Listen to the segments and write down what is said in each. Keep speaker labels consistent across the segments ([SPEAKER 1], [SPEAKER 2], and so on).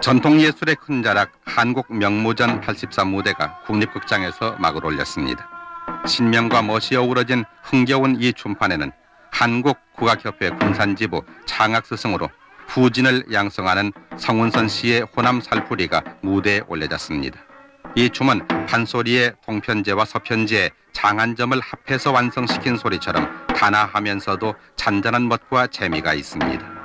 [SPEAKER 1] 전통예술의 큰 자락 한국 명무전 84 무대가 국립극장에서 막을 올렸습니다. 신명과 멋이 어우러진 흥겨운 이 춤판에는 한국 국악협회 군산지부 창악스승으로 후진을 양성하는 성운선 씨의 호남 살풀이가 무대에 올려졌습니다. 이 춤은 판소리의 동편제와 서편제의 장한점을 합해서 완성시킨 소리처럼 단아하면서도 잔잔한 멋과 재미가 있습니다.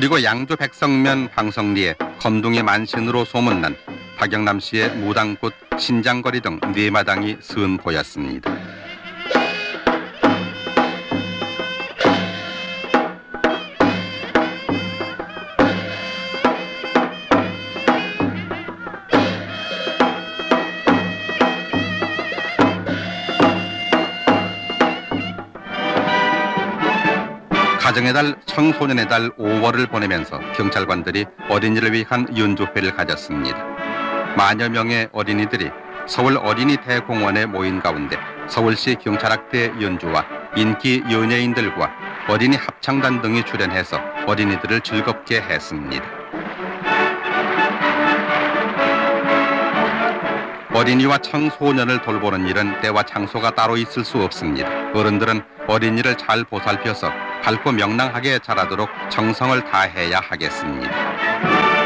[SPEAKER 1] 그리고 양조 백성면 황성리에 검둥이 만신으로 소문난 박영남 씨의 무당꽃 신장거리 등 네 마당이 선 보였습니다. 가정의 달 청소년의 달 5월을 보내면서 경찰관들이 어린이를 위한 연주회를 가졌습니다. 만여 명의 어린이들이 서울 어린이 대공원에 모인 가운데 서울시 경찰학대 연주와 인기 연예인들과 어린이 합창단 등이 출연해서 어린이들을 즐겁게 했습니다. 어린이와 청소년을 돌보는 일은 때와 장소가 따로 있을 수 없습니다. 어른들은 어린이를 잘 보살펴서 밝고 명랑하게 자라도록 정성을 다해야 하겠습니다.